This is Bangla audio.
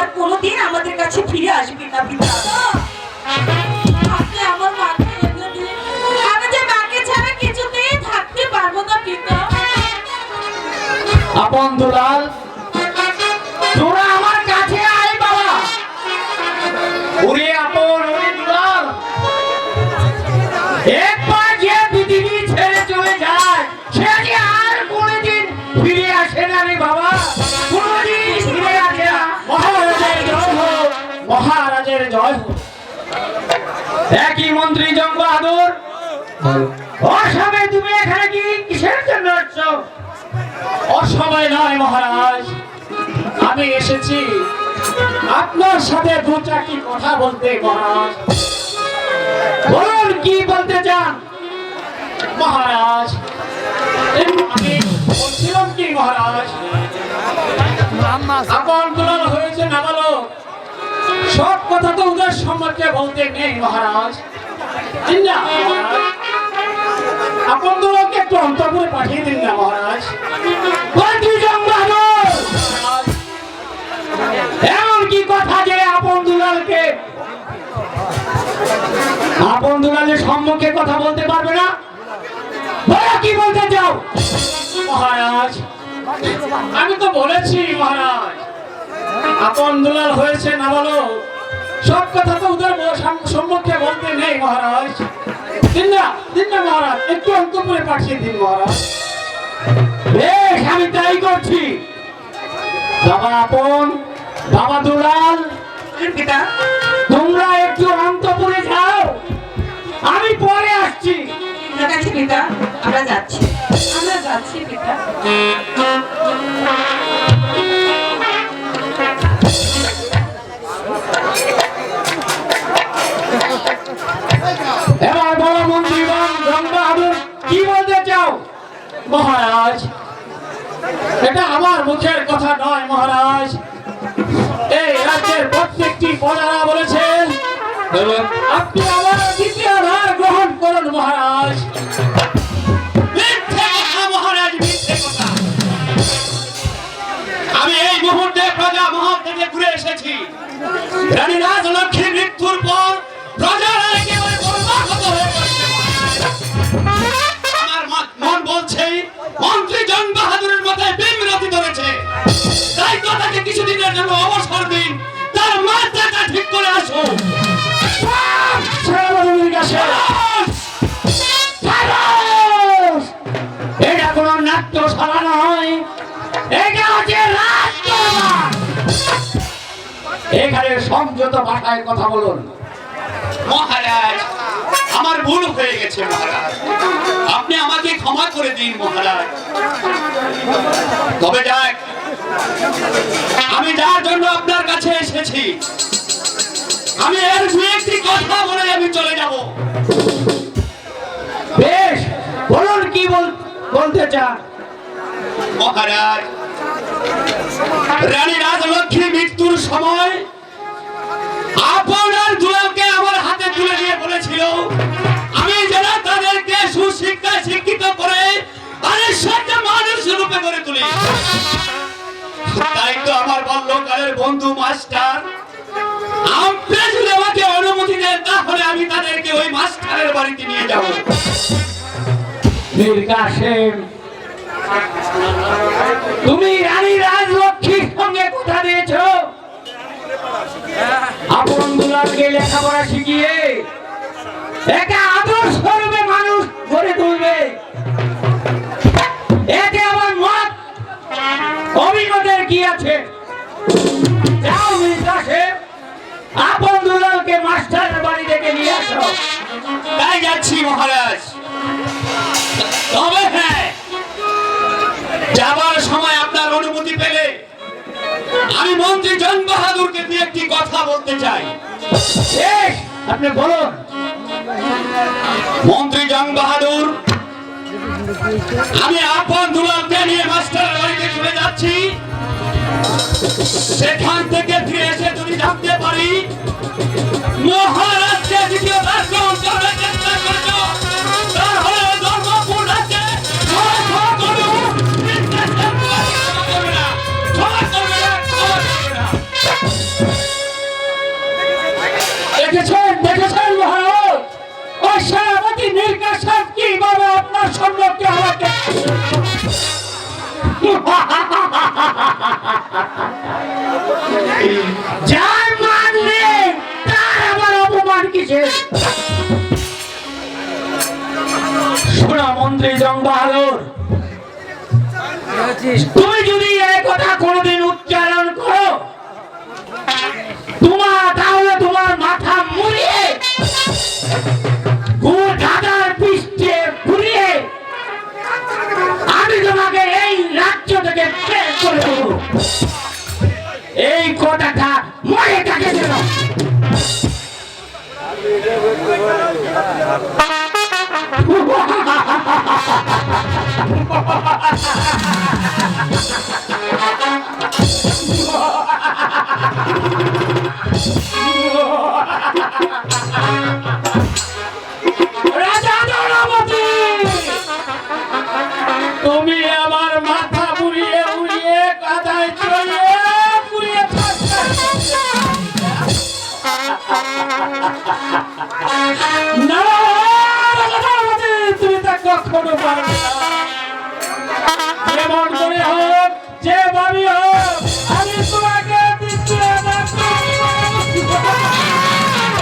আর কোনোদিন আমাদের কাছে ফিরে আসবে না, পিতা। আমার যে থাকতে পারব না, পিতা। আপন দুলাল জয় একই মন্ত্রী জং বাহাদুর অসময়ে তুমি এখানে কি কিসের জন্য আসছো? অসময় নয় মহারাজ। আমি এসেছি আপনার সাথে দু চারটি কথা বলতে মহারাজ। বলুন কি বলতে চান? মহারাজ আমি বলছিলাম কি মহারাজ? আপন দুলাল হয়েছে না বলো? সব কথা তো ওদের সম্পর্কে বলতে নেই, মহারাজ। আপন একটু পাঠিয়ে দিন না আপন আপন সম্মুখে কথা বলতে পারবে না। কি বলতে চাও? মহারাজ, আমি তো বলেছি, মহারাজ। আপন দুলাল হয়েছে না বলো? সব কথা তো ওদের সাম- সম্মুখে বলতে নেই মহারাজ। দিন না দিন না মহারাজ একটু অন্তপুরে পাঠিয়ে দিন মহারাজ। বেশ আমি তাই করছি। বাবা আপন বাবা দুলাল তোমরা একটু অন্তপুরে যাও। আমি পরে আসছি। পিতা আমরা যাচ্ছি। আমরা যাচ্ছি পিতা। এটা আমার মুখের কথা নয় মহারাজ। এই রাজ্যের প্রত্যেকটি প্রজারা বলেছেন আপনি আমার দ্বিতীয় ভার গ্রহণ করুন মহারাজ। আমি এই মুহূর্তে প্রজা মহল থেকে ঘুরে এসেছি। রানী রাজলক্ষ্মীর মৃত্যুর পর প্রজারা এখানে সংযত ভাষায় কথা বলুন। মহারাজ আমার ভুল হয়ে গেছে মহারাজ। আপনি আমাকে ক্ষমা করে দিন মহারাজ। তবে যাক আমি যার জন্য আপনার কাছে এসেছি আমি এর দু একটি কথা বলে আমি চলে যাব। বেশ বলুন কি বল- বলতে চান? মহারাজ রানী রাজলক্ষ্মী মৃত্যুর সময় আপনার দুলাকে আমার হাতে তুলে দিয়ে বলেছিল, আমি যেন তাদেরকে সুশিক্ষা শিক্ষিত করে আরে সত্য মানুষ রূপে করে তুলি। তাই তো আমার বাল্যকালের বন্ধু মাস্টার আপনি যদি আমাকে অনুমতি দেন, তাহলে আমি তাদেরকে ওই মাস্টারের বাড়িতে নিয়ে যাব। মীর কাসেম তুমি রানী রাজলক্ষ্মীর সঙ্গে কথা দিয়েছ? আপন দুলালকে লেখাপড়া শিখিয়ে একা আদর্শ রূপে মানুষ গড়ে তুলবে। এতে আমার মত অভিজ্ঞতার কি আছে? যাও মীর আপন দুলালকে মাস্টারের বাড়ি থেকে নিয়ে আসো। তাই যাচ্ছি মহারাজ। আমি মন্ত্রী জন বাহাদুরকে দিয়ে একটি কথা বলতে চাই। আপনি বলুন। মন্ত্রী জন বাহাদুর আমি আপন দুলালকে নিয়ে মাস্টার বাড়িতে চলে যাচ্ছি। সেখান থেকে ফিরে এসে যদি জানতে পারি মহারাজকে দ্বিতীয় দাস গ্রহণ করার চেষ্টা যার মান নেই তার আবার অপমান কিসের? মন্ত্রী জং বাহাদুর তুই যদি এই কথা কথাটা মনে থাকে যেন রাজা না তুমি তা কখনো পারবে না। করে হয়